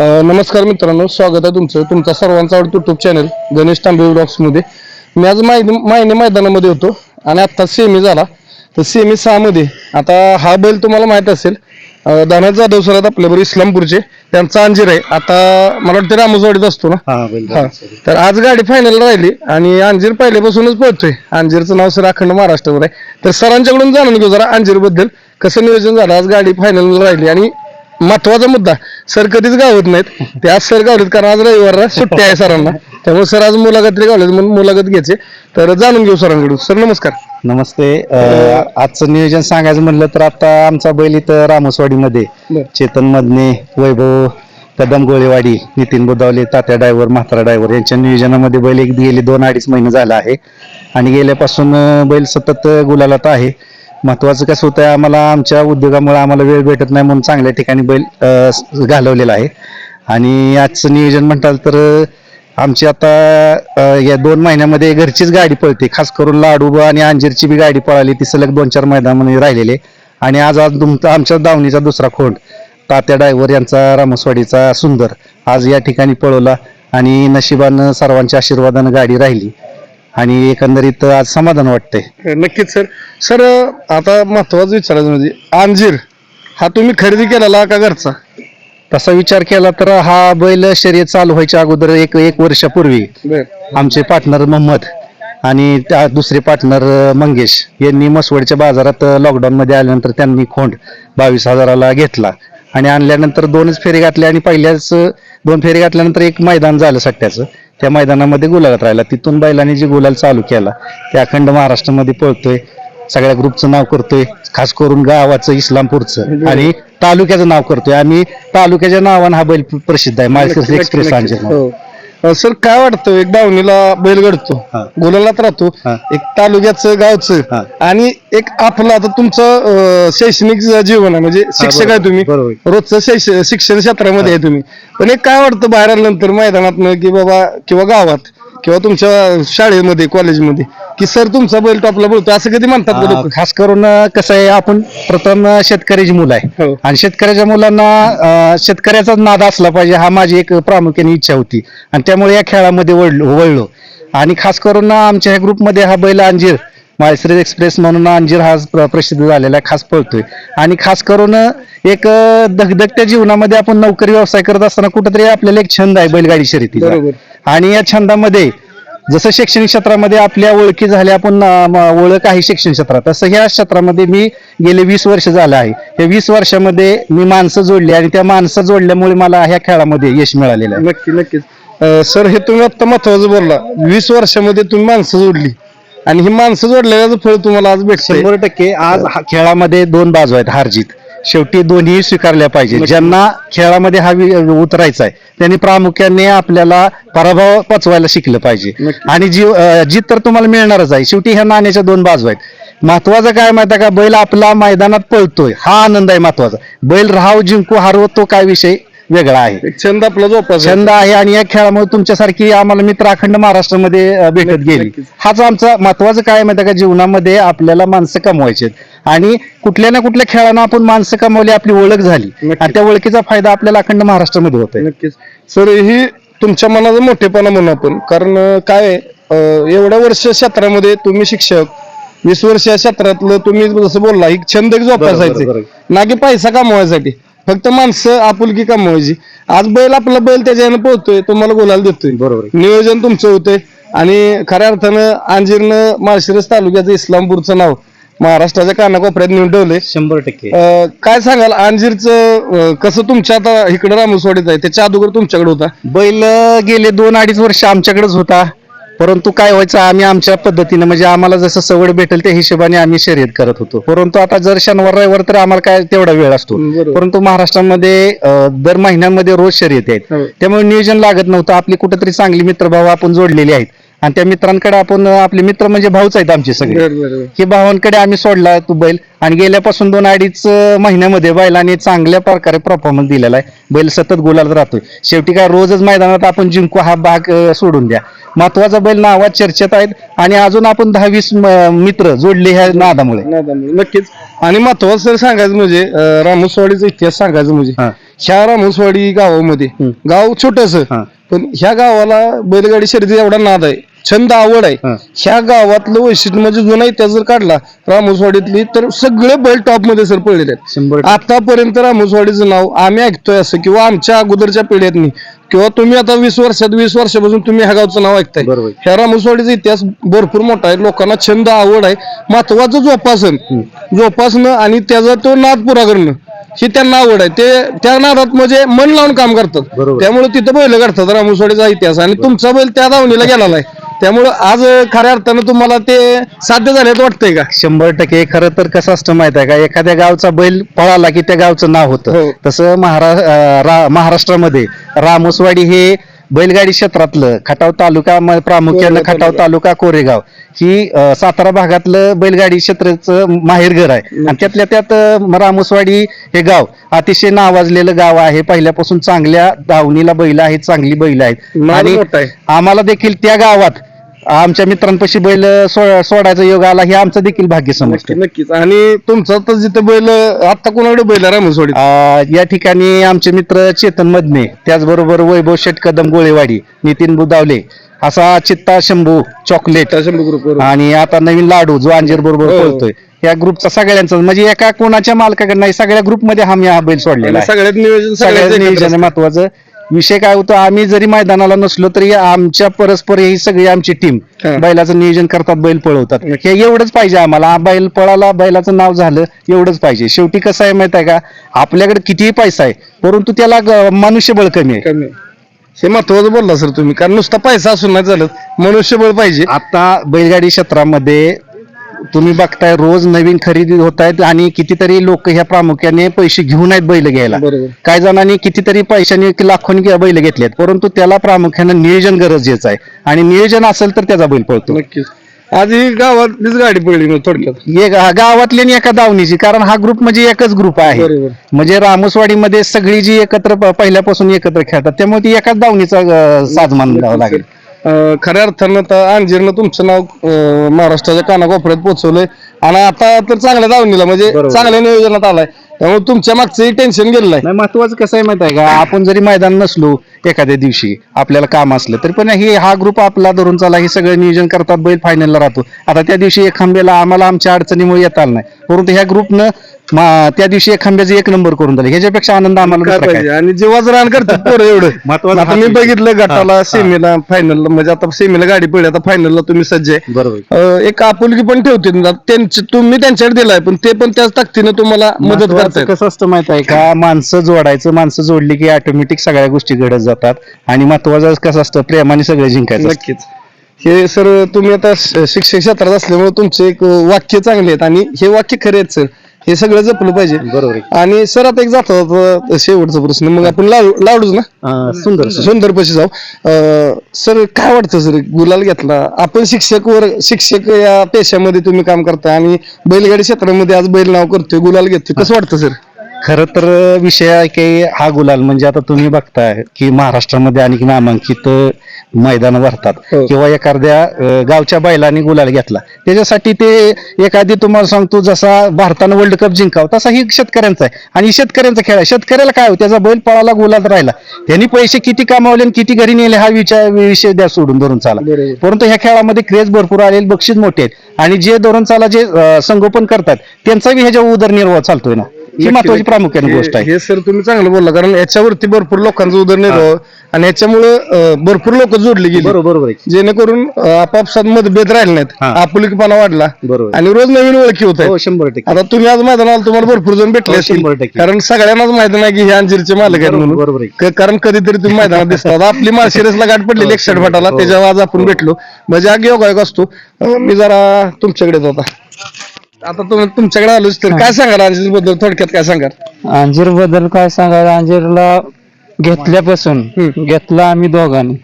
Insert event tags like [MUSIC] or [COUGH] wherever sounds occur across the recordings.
नमस्कार मित्रांनो स्वागत आहे तुमचं. तुमचा सर्वांचा आवडतं युट्यूब चॅनल गणेश तांबे ब्लॉग्समध्ये मी आज मायने मायने मैदानामध्ये होतो आणि आत्ता सेमी झाला. तर सेमी सहामध्ये आता हा बैल तुम्हाला माहीत असेल धनराज जाधव सर आहेत आपल्याबरोबर इस्लामपूरचे. त्यांचा अंजीर आहे. आता मला वाटतं रामोजवाडीत असतो ना? हा तर आज गाडी फायनल राहिली आणि अंजीर पहिल्यापासूनच पळतोय. अंजीरचं नाव सर अखंड महाराष्ट्रावर आहे. तर सरांच्याकडून जाणून घेऊ जरा अंजीरबद्दल कसं नियोजन झालं? आज गाडी फायनल राहिली आणि महत्त्वाचा मुद्दा. सर कधीच गावत नाहीत. ते आज सर गावलेत कारण आज रविवार सुट्टी आहे सरांना. त्यामुळे सर आज मुलाखत गावलेत म्हणून मुलाखत घ्यायचे. तर जाणून घेऊ सरांकडून. सर नमस्कार. नमस्ते. अं, आजचं नियोजन सांगायचं म्हणलं तर आता आमचा बैल इथं रामसवाडीमध्ये. बरं. चेतन मदने वैभव कदम गोळेवाडी नितीन बुदावले तात्या ड्रायव्हर म्हातारा ड्रायव्हर यांच्या नियोजनामध्ये बैल एक गेले दोन अडीच महिने झाला आहे. आणि गेल्यापासून अं, बैल सतत गुलालात आहे. महत्वाचं कसं होतं आम्हाला आमच्या उद्योगामुळे आम्हाला वेळ भेटत नाही म्हणून चांगल्या ठिकाणी बैल घालवलेला आहे. आणि आजचं नियोजन म्हणताल तर आमची आता या दोन महिन्यामध्ये घरचीच गाडी पळते. खास करून लाडू आणि अंजीरची बी गाडी पळाली. ती सलग दोन चार मैदानामध्ये राहिलेले आणि आज आज तुमचा आमच्या दावणीचा दुसरा खोंड तात्या डायव्हर यांचा रामसवाडीचा सुंदर आज या ठिकाणी पळवला. आणि नशिबानं सर्वांच्या आशीर्वादानं गाडी राहिली. आणि एकंदरीत आज समाधान वाटतंय. नक्कीच सर. सर आता महत्वाचं विचारायचं म्हणजे अंजीर हा तुम्ही खरेदी केलेला का घरचा? तसा विचार केला तर हा बैल शर्यत चालू व्हायच्या अगोदर एक एक वर्षापूर्वी आमचे पार्टनर मोहम्मद आणि त्या दुसरे पार्टनर मंगेश यांनी मसवडच्या बाजारात लॉकडाऊन मध्ये आल्यानंतर त्यांनी खोंड बावीस हजाराला घेतला. आणि आणल्यानंतर दोनच फेरे घातले आणि पहिल्याच दोन फेरे घातल्यानंतर एक मैदान झालं सट्ट्याचं. त्या मैदानामध्ये गुलालात राहिला. तिथून बैलांनी जे गुलाल चालू केला ते अखंड महाराष्ट्रामध्ये पळतोय. सगळ्या ग्रुपचं नाव करतोय खास करून गावाचं इस्लामपूरचं. आणि तालुक्याचं नाव करतोय. आम्ही तालुक्याच्या नावानं हा बैल प्रसिद्ध आहे. माळशिरस एक्सप्रेस हो. अ, सर काय वाटतं? एक दावणीला बैल घडतो. हा. गुलालात राहतो. हा. एक तालुक्याचं हा. गावचं आणि एक आपलं आता तुमचं अ, शैक्षणिक जीवन आहे. म्हणजे शिक्षक आहे बरोबर, तुम्ही. बरोबर. रोजचं शैक्ष- शिक्षण क्षेत्रामध्ये आहे तुम्ही. पण एक काय वाटतं बाहेर आल्यानंतर मैदानात की बाबा किंवा गावात? किंवा तुमच्या शाळेमध्ये कॉलेजमध्ये की सर तुमचा बैल टॉपला बोलतो असं कधी म्हणतात का लोक खास करून अं, कसं आहे आपण प्रथम अं, शेतकऱ्याची मुलं आहे. हो. आणि शेतकऱ्याच्या मुलांना अं, शेतकऱ्याचा नाद असला पाहिजे हा माझी एक प्रामुख्याने इच्छा होती. आणि त्यामुळे या खेळामध्ये वळलो वळलो. आणि खास करून आमच्या ह्या ग्रुपमध्ये हा बैल अंजीर माळश्री एक्सप्रेस म्हणून अंजीर हा प्र- प्रसिद्ध झालेला आहे खास पळतोय. आणि खास करून एक अं, धगधगत्या जीवनामध्ये आपण नोकरी व्यवसाय करत असताना कुठेतरी आपल्याला एक छंद आहे बैलगाडी शर्यतीचा. बरोबर. आणि या छंदामध्ये जसं शैक्षणिक क्षेत्रामध्ये आपल्या ओळखी झाल्या आपण म- ओळख आहे शिक्षण क्षेत्रात. तसं ह्या क्षेत्रामध्ये मी गेले वीस वर्ष झालं आहे. या वीस वर्षामध्ये मी माणसं जोडली आणि त्या माणसं जोडल्यामुळे मला ह्या खेळामध्ये यश मिळालेलं आहे. नक्की नक्कीच. सर हे तुम्ही आता महत्वाचं बोलला. वीस वर्षामध्ये तुम्ही माणसं जोडली. आणि ही माणसं जोडल्याचं फळ तुम्हाला आज भेटतंय. शंभर टक्के आज खेळामध्ये दोन बाजू आहेत हार जीत. शेवटी दोन्ही स्वीकारल्या पाहिजे ज्यांना खेळामध्ये हा उतरायचा आहे त्यांनी प्रामुख्याने आपल्याला पराभव पचवायला शिकलं पाहिजे. आणि जी अं, जीत तर तुम्हाला मिळणारच आहे. शेवटी ह्या नाण्याच्या दोन बाजू आहेत. महत्वाचं काय माहिती आहे का? बैल आपला मैदानात पळतोय. हा आनंद आहे महत्त्वाचा. बैल राहाव जिंकू हारव तो काय विषय? वेगळा आहे छंद आपला जोपासायचा. छंद आहे आणि या खेळामुळे तुमच्यासारखी आम्हाला मित्र अखंड महाराष्ट्रामध्ये अं, भेटत गेली. हाच आमचा महत्वाचं काय आहे माहिती आहे का जीवनामध्ये आपल्याला माणसं कमवायची. आणि कुठल्या ना कुठल्या खेळानं आपण माणसं कमवली आपली ओळख झाली नक्कीच. आणि त्या ओळखीचा फायदा आपल्याला अखंड महाराष्ट्रामध्ये होतोय नक्कीच सर ही तुमच्या मनाचा मोठेपणा म्हणू आपण कारण अं, काय आहे, अं, एवढ्या वर्ष क्षेत्रामध्ये तुम्ही शिक्षक वीस वर्ष या क्षेत्रातलं तुम्ही जसं बोलला एक छंद एक जोपासायचे बरोबर. ना की पैसा कमवायसाठी फक्त माणसं आपुलकी कमवायची. आज बैल आपला बैल त्याच्यानं पोहतोय तुम्हाला बोलायला देतोय. बरोबर नियोजन तुमचं होतंय. आणि खऱ्या अर्थानं अंजीरनं माळशिरस तालुक्याचं इस्लामपूरचं नाव महाराष्ट्राच्या कानाकोपऱ्यात नेऊन ठेवलंय. शंभर टक्के. काय सांगाल अंजीरचं कसं तुमच्या आता इकडे रामसवाडीत आहे? त्याच्या अगोदर तुमच्याकडे होता. बैल गेले दोन अडीच वर्ष आमच्याकडेच होता. परंतु काय व्हायचं आम्ही आमच्या पद्धतीनं म्हणजे आम्हाला जसं सवड भेटेल त्या हिशोबाने आम्ही शर्यत करत होतो. परंतु आता जर शनिवार रविवार तर आम्हाला काय तेवढा वेळ असतो. परंतु महाराष्ट्रामध्ये दर महिन्यांमध्ये रोज शर्यती आहेत. हो. त्यामुळे नियोजन लागत नव्हतं. आपली कुठेतरी चांगली मित्रभाव आपण जोडलेली आहेत. आणि त्या मित्रांकडे आपण आपले मित्र म्हणजे भाऊच आहेत आमचे सगळे. की भावांकडे आम्ही सोडला तो बैल आणि गेल्यापासून दोन अडीच महिन्यामध्ये बैलाने चांगल्या प्रकारे परफॉर्मन्स दिलेला आहे. बैल सतत गोलात राहतोय. शेवटी काय रोजच मैदानात आपण जिंकू हा भाग सोडून द्या. महत्त्वाचा बैल नावात चर्चेत आहेत आणि अजून आपण दहा वीस मित्र जोडले ह्या नादामुळे. नक्कीच. आणि महत्वाचं सर सांगायचं म्हणजे रामोसवाडीचा इतिहास सांगायचं म्हणजे हा. ह्या रामोसवाडी गावामध्ये. गाव छोटस हा. पण ह्या गावाला बैलगाडी शर्यती एवढा नाद आहे. छंद आवड आहे. ह्या गावातलं वैशिष्ट्य म्हणजे जुना इतिहास जर काढला रामोसवाडीतली तर सगळे बैल टॉपमध्ये सर पडलेले आहेत. आतापर्यंत रामोसवाडीचं नाव आम्ही ऐकतोय असं किंवा आमच्या अगोदरच्या पिढ्यातनी किंवा तुम्ही आता वीस वर्षात वीस वर्षापासून तुम्ही ह्या गावचं नाव ऐकताय. बरोबर. ह्या रामोसवाडीचा इतिहास भरपूर मोठा आहे. लोकांना छंद आवड आहे. महत्वाचं जोपासन. जोपासणं आणि त्याचा तो नाद पुरा करणं. ही त्यांना आवड आहे. ते त्या नादात म्हणजे मन लावून काम करतात. त्यामुळे तिथं बैल काढतात. रामोसवाडीचा इतिहास. आणि तुमचा बैल त्या दावणीला गेलेला आहे त्यामुळं आज खऱ्या अर्थानं तुम्हाला ते साध्य झाल्याचं वाटतंय का? शंभर टक्के. खरं तर कसं असतं माहीत आहे का? एखाद्या गावचा बैल पळाला की त्या गावचं नाव होतं. हो. तसं महारा महाराष्ट्रामध्ये रामोसवाडी हे बैलगाडी क्षेत्रातलं खटाव तालुका प्रामुख्यानं खटाव तालुका. तालुका कोरेगाव ही अं, सातारा भागातलं बैलगाडी क्षेत्राचं माहेरघर आहे. आणि त्यातल्या त्यात अं, रामोसवाडी हे गाव अतिशय नावाजलेलं गाव आहे. पहिल्यापासून चांगल्या दावणीला बैल आहेत चांगली बैल आहेत. नाद आणि मोठा आहे. आम्हाला देखील त्या गावात आमच्या मित्रांपाशी बैल सो- सोडायचा योग आला हे आमचं देखील भाग्य समजतं. नक्की- नक्कीच. आणि तुमचा तर जिथं बैल आता कोणाकडे बैल आहे रामोसवाडी अं, या ठिकाणी आमचे मित्र चेतन मदने त्याचबरोबर वैभव शेट कदम गोळेवाडी नितीन बुदावले असा चित्ता शंभू चॉकलेट ग्रुप आणि आता नवीन लाडू जो अंजीर बरोबर हो. बोलतोय या ग्रुपचा सगळ्यांचा म्हणजे एका कोणाच्या मालकाकडे नाही सगळ्या ग्रुपमध्ये आम्ही हा बैल सोडलेला आहे. सगळ्यात नियोजन सगळ्यात सगळ्यात नियोजन आहे महत्वाचं. विषय काय होतो आम्ही जरी मैदानाला नसलो तरी आमच्या परस्पर ही सगळी आमची टीम हा. बैलाचं नियोजन करतात बैल पळवतात. हे. एवढंच पाहिजे आम्हाला. हा बैल पळाला बैलाचं नाव झालं एवढंच पाहिजे. शेवटी कसं आहे माहीत आहे का? आपल्याकडे कितीही पैसा आहे परंतु त्याला ग- मनुष्यबळ कमी आहे. कमी हे महत्वाचं बोलला सर तुम्ही कारण नुसता पैसा असून नाही चालत मनुष्यबळ पाहिजे. आता बैलगाडी क्षेत्रामध्ये तुम्ही बघताय रोज नवीन खरेदी होत आहेत आणि कितीतरी लोक ह्या प्रामुख्याने पैसे घेऊन आहेत बैल घ्यायला. बरोबर. काही जणांनी कितीतरी पैशांनी लाखोनी घे- बैल घेतलेत परंतु त्याला प्रामुख्यानं नियोजन गरजेचं आहे. आणि नियोजन असेल तर त्याचा बैल पळतो. नक्कीच. आज ही गावातलीच गाडी पडली थोडक्यात. एक गावातली आणि एका दावणीची कारण हा ग्रुप म्हणजे एकच ग्रुप आहे. बरोबर. म्हणजे रामोसवाडीमध्ये सगळी जी एकत्र प- पहिल्यापासून एकत्र खेळतात त्यामुळे ती एकाच दावणीचा अं, साज मानला लागेल. खऱ्या अर्थानं तर अंजीरनं तुमचं नाव अं, महाराष्ट्राच्या कानाकोपऱ्यात पोहोचवलंय. आणि आता तर चांगल्या दावणीला म्हणजे बरोबर. चांगल्या नियोजनात आलाय. त्यामुळे तुमच्या मागचंही टेन्शन आहे नाही महत्वाचं कसं आहे माहिती आहे का? आपण जरी मैदान नसलो एखाद्या दिवशी आपल्याला काम असलं तरी पण हे हा ग्रुप आपला धरून चाला हे सगळं नियोजन करतात बैल फायनलला राहतो. आता त्या दिवशी एक आम्हाला आमच्या अडचणीमुळे येता आलं नाही. परंतु ह्या ग्रुपनं त्या दिवशी एक खांब्याचं एक नंबर करून दिला. ह्याच्यापेक्षा आनंद आम्हाला काय दुसरा काय? पाहिजे? आणि जेव्हा रान करतात पोरं एवढं. [LAUGHS] महत्वाचं आता मी. बघितलं गटाला हा, सेमीला फायनलला म्हणजे आता सेमीला गाडी पडली आता फायनलला तुम्ही सज्ज आहे. बरोबर. अं, एक आपुलकी पण ठेवते. त्यांची तुम्ही त्यांच्याकडे दिलाय पण ते पण त्याच ताकदीनं तुम्हाला मदत महत्वाचं करतात कसं असतं माहीत आहे का? माणसं जोडायचं माणसं जोडली की ऑटोमॅटिक सगळ्या गोष्टी घडत जातात. आणि महत्वाचं कसं असतं? प्रेमाने सगळे जिंकायचं असतं. नक्कीच. हे सर तुम्ही आता श- शिक्षक क्षेत्रात असल्यामुळे तुमचे एक वाक्य चांगले आहेत. आणि हे वाक्य खरे आहेत सर. हे सगळं जपलं पाहिजे. बरोबर आहे. आणि सर आता एक जातो शेवटचा प्रश्न. मग आपण लाडू लाडूच ना? अं, सुंदर सुंदर. पशी जाऊ. अं, सर काय वाटतं सर गुलाल घेतला? आपण शिक्षक वर शिक्षक या पेशामध्ये तुम्ही काम करताय आणि बैलगाडी क्षेत्रामध्ये आज बैल नाव करतोय गुलाल घेतोय. कसं वाटतं सर? खर तर विषय आहे की हा गुलाल म्हणजे आता तुम्ही बघताय की महाराष्ट्रामध्ये आणि नामांकित मैदान भरतात. हो. किंवा एखाद्या अं, गावच्या बैलाने गुलाल घेतला. त्याच्यासाठी ते एखादी तुम्हाला सांगतो जसा भारतानं वर्ल्ड कप जिंकाव तसा ही शेतकऱ्यांचा आहे. आणि शेतकऱ्यांचा खेळ आहे. शेतकऱ्याला काय हो त्याचा बैल पळाला गुलाल राहिला. त्यांनी पैसे किती कमावले आणि किती घरी नेले हा विचार विषय द्या सोडून धरून चाला. बरोबर. परंतु ह्या खेळामध्ये क्रेज भरपूर आलेले बक्षीस मोठे आहेत. आणि जे धरून चाला जे अं, संगोपन करतात त्यांचा बी ह्याच्या उदरनिर्वाह चालतोय ना. ही महत्वाची प्रामुख्याने हे- गोष्ट आहे. हे सर तुम्ही चांगलं बोलला कारण याच्यावरती भरपूर लोकांचा उदरनिर्वाह आणि याच्यामुळे भरपूर लोक जोडली गेली. बरोबर आहे. जेणेकरून अं, आपापसात मतभेद राहिले नाहीत. हा. आपुलकीपणा वाढला. बरोबर आणि रोज नवीन ओळखी होत हो आहेत शंभर टक्के. आता तुम्ही आज मैदानाला तुम्हाला भरपूर जण भेटले हो, असतील. शंभर टक्के. कारण सगळ्यांनाच माहिती नाही की हे अंजीरचे मालक आहेत बरोबर- म्हणून. बरोबर आहे. क- कारण कधीतरी तुम्ही मैदानात दिसतात आपली माळशिरसला गाठ पडलेली एकशे फाटाला हो. त्याच्यावर आज आपण भेटलो. म्हणजे हा योगायोग असतो. अं, मी जरा तुमच्याकडेच होता आता तुम्ही तुमच्याकडे आलोच तर काय सांगाल अंजीरबद्दल? थोडक्यात काय सांगाल? अंजीरबद्दल काय सांगायला अंजीरला घेतल्यापासून हम्म. घेतला आम्ही दोघांनी.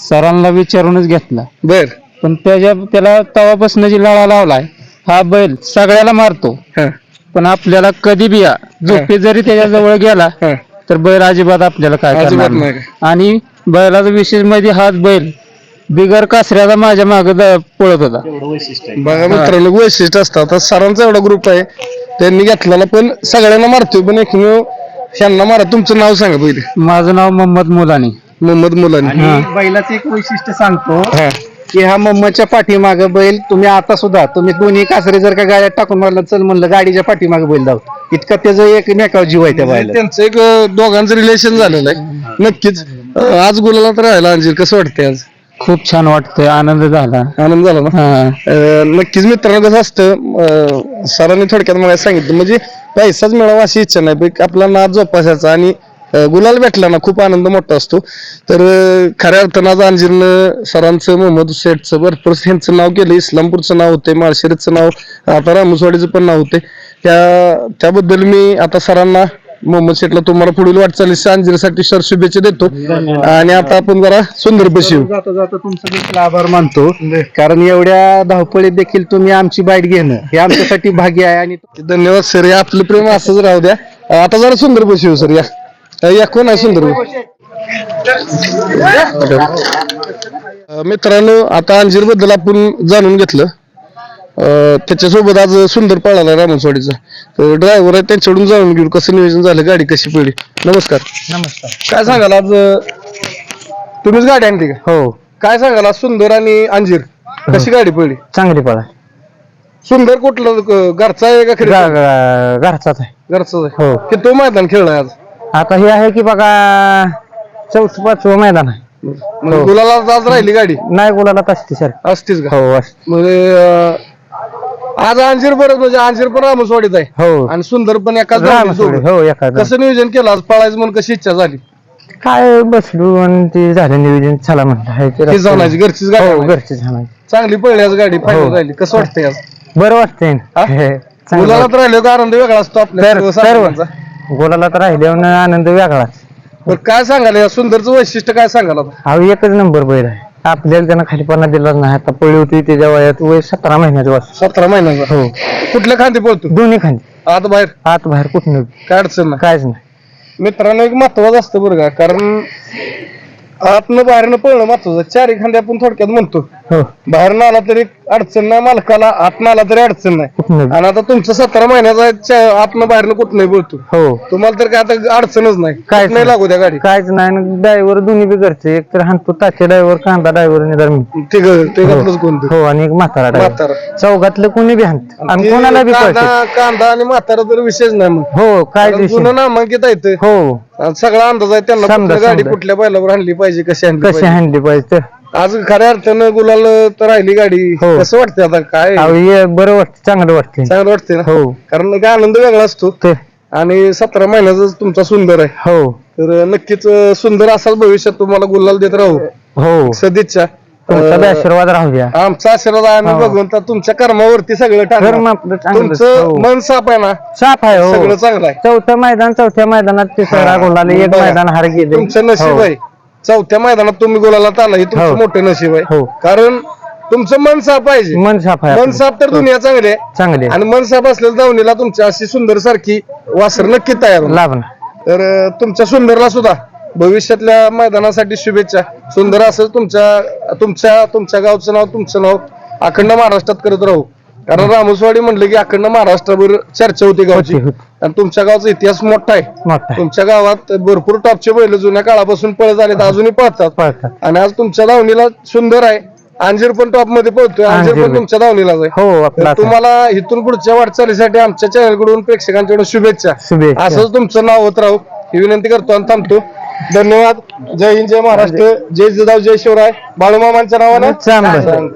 सरांना विचारूनच घेतला. बर. पण त्याच्या त्याला तवापासून जी लळा लावलाय हा बैल सगळ्याला मारतो. हा. पण आपल्याला कधी बी या झोपे जरी त्याच्याजवळ गेला हा. तर बैल अजिबात आपल्याला काय अजिबात करणार नाही. नाही. आणि बैलाचा विशेष म्हणजे हाच बैल बिगर कासऱ्याचा माझ्या माग पळत होता. बघा मित्रांनो वैशिष्ट्य असतं. आता सरांचा एवढा ग्रुप आहे. त्यांनी घेतलेला पण सगळ्यांना मारतोय पण एकमेव ह्यांना मारा. तुमचं नाव सांगा पहिले. माझं नाव मोहम्मद मुलानी. मोहम्मद मुलानी. आणि बैलाचं एक वैशिष्ट्य सांगतो हा. की हा मम्माच्या पाठीमाग बैल तुम्ही आता सुद्धा तुम्ही दोन्ही कासरे जर का गाड्यात टाकून मारलं चल म्हणलं गाडीच्या पाठीमागे बैल जाऊ इतका त्याचं एक मेकाव जीव आहे त्या बैला त्यांचं एक अं, दोघांचं रिलेशन झालेलं आहे. नक्कीच. अं, आज गुलाला तर राहिला अंजीर कसं वाटतंय आज? खूप छान वाटतंय आनंद झाला. आनंद झाला ना? हा. अं, नक्कीच मित्रांनो कसं असतं अं, सरांनी थोडक्यात मला सांगितलं म्हणजे पैसाच मिळावा अशी इच्छा नाही पण आपला नाद जोपासायचा आणि अं, गुलाल भेटला ना खूप आनंद मोठा असतो. तर अं, खऱ्या अर्थानं आज अंजीरनं सरांचं मोहम्मद शेठचं भरपूर ह्यांचं नाव केलं इस्लामपूरचं नाव होते माळशिरचं नाव आता रामसवाडीचं पण नाव होते. त्या त्याबद्दल मी आता सरांना मोहम्मद शेठला तुम्हाला पुढील वाटचालीस अंजीरसाठी सर शुभेच्छा देतो. आणि आता आपण जरा सुंदर बशी जाता जाता तुमचं देखील आभार मानतो. कारण एवढ्या धावपळीत देखील तुम्ही आमची बाईट घेणं हे आमच्यासाठी भाग्य आहे आणि धन्यवाद सर या आपलं प्रेम असंच राहू द्या. आता जरा सुंदर बशी सर या. या कोण आहे सुंदर मित्रांनो आता अंजीरबद्दल आपण जाणून घेतलं. त्याच्यासोबत आज सुंदर पळाला रामसवाडीचा तर ड्रायव्हर आहे त्यांच्याकडून जाणून घेऊ कसं नियोजन झालं गाडी कशी पडली. नमस्कार. नमस्कार. काय सांगाल आज तुम्हीच गाडी आणली का? हो. काय सांगाल आज सुंदर आणि अंजीर? कशी गाडी पडली? चांगली पळा सुंदर कुठलं घरचा आहे का खरी? घरचाच आहे. घरचं आहे. हो. की तो मैदान खेळलाय आज? आता हे आहे की बघा चौथं पाचवं मैदान आहे. म्हणजे गुलाला आज राहिली गाडी? नाही गुलाला असते सर. असतीच का? हो असते. म्हणजे अं, आज अंजीर बरं म्हणजे अंजीर पण रामसवाडीत आहे. हो. आणि सुंदर पण एकाच गाडीत हो एका कसं नियोजन केलं? आज पळायचं म्हणून कशी इच्छा झाली? काय बसलो आणि ते झालं नियोजन. चला म्हणलं हाय ते ती रस्त्याला. जाण्याची घरचीच गाडी हो. घरचे झालं चांगली पडली आज गाडी फायनल हो. राहिली कसं वाटतंय आज? बरं वाटतंय हा? हे, चांगलं गुलाला वाटतंय. तर राहिलो का? आनंद वेगळा असतो आपल्या सर्व सर्व सर्व साथीदारांचा. गुलाला तर राहिल्यावर आनंद वेगळाच. बरं काय सांगाल? या सुंदरचं वैशिष्ट्य काय सांगाल आता? हा एकच नंबर बैल आहे. आपल्याला त्यानं खालीपणा दिलाच नाही. आता पळी होती त्याच्या वयात वय सतरा महिन्याचं वास सतरा महिन्याचा हो. कुठल्या खांदी पळतो? दोन्ही खांदी. आत बाहेर? आत बाहेर कुठं काय अडचण नाही. कायच नाही. मित्रांनो एक महत्वाचं असतं बरं का कारण आतनं बाहेरनं पळणं महत्वाचं. चारी खांदे आपण थोडक्यात म्हणतो. हो. बाहेरनं आला तरी अडचण नाही मालकाला आतनं आला तरी अडचण नाही. आणि आता तुमचं सतरा महिन्याचा चा- आतनं बाहेरनं कुठं नाही बोलतो. हो. तुम्हाला तर काय आता अडचणच नाही. काहीच नाही. लागू द्या गाडी. कायच नाही. ड्रायव्हर दोन्ही बी घरचे. एक तर हानतो ताचे ड्रायव्हर कांदा ड्रायव्हर निदार मी ते घातलंच कोणतं हो आणि एक म्हातारा ड्रायव्हर. म्हातारा. चौघातलं कोणी बी हाणत आणि ते कोणाला बी कळते कांदा कांदा आणि म्हातारा तर विषयच नाही मग. हो काय कारण नामांकित आहे ते. हो. आणि सगळा अंदाज आहे त्यांना. समजा, कुठल्या गाडी समजा. कुठल्या बैलावर आणली पाहिजे कशी आणली कशी पाहिजे? हाणली पाहिजे तर आज खऱ्या अर्थानं गुलाल तर राहिली गाडी. हो. कसं वाटतंय आता? काय? अहो, हे बरं वाटतं चांगलं वाटतं चांगलं वाटतंय ना? हो. कारण काय आनंद वेगळा असतो. ते. आणि सतरा महिन्याचा तुमचा सुंदर आहे. हो. तर नक्कीच अं, सुंदर असाच भविष्यात तुम्हाला गुलाल देत राहू. हो. सदिच्छा. तुमचा बी अं, आशीर्वाद राहू द्या. आमचा आशीर्वाद आहे आम्ही हो. भगवंता तुमच्या कर्मावरती सगळं टाकलं आपलं चांगलं तुमचं हो. मन साफ आहे ना? साफ आहे सगळं हो चांगलं आहे. चौथं मैदान चौथ्या मैदानात तिसरा हा. गोलाला एक बघा. मैदान हार गेले. तुमचं नशीब हो. आहे. चौथ्या मैदानात तुम्ही गुलाला आला हे तुमचं हो. मोठं नशीब आहे हो. कारण तुमचं मन साफ पाहिजे मन साफ आहे मन आपलं. साफ तर दुनिया चांगली आहे चांगले आणि मन साफ असलेल्या दावणीला तुमच्या अशी सुंदर सारखी वासर नक्की तयार. लाभ ना तर अं, तुमच्या सुंदरला सुद्धा भविष्यातल्या मैदानासाठी शुभेच्छा सुंदर असं तुमच्या तुमच्या तुमच्या गावचं नाव तुमचं नाव अखंड महाराष्ट्रात करत राहू कारण रामोसवाडी म्हणलं की अखंड महाराष्ट्रभर चर्चा होती गावची. होती, होती. आणि तुमच्या गावचा इतिहास मोठा आहे. मोठा आहे. तुमच्या गावात भरपूर टॉपचे बैल जुन्या काळापासून पळत आले अजूनही पळतात. पळतात. आणि आज तुमच्या दावणीला सुंदर आहे. अंजीर पण टॉपमध्ये पळतोय. अंजीर अंजीर. पण. तुमच्या दावणीलाच आहे. हो तर आपला तुम्हाला इथून पुढच्या वाटचालीसाठी आमच्या चॅनलकडून प्रेक्षकांकडून शुभेच्छा. शुभेच्छा. असंच तुमचं नाव होत राहू. ही विनंती करतो आणि थांबतो. धन्यवाद. जय हिंद जय महाराष्ट्र. जय जिजाऊ जय शिवराय. बाळूमामांच्या नावानं. चांगलं.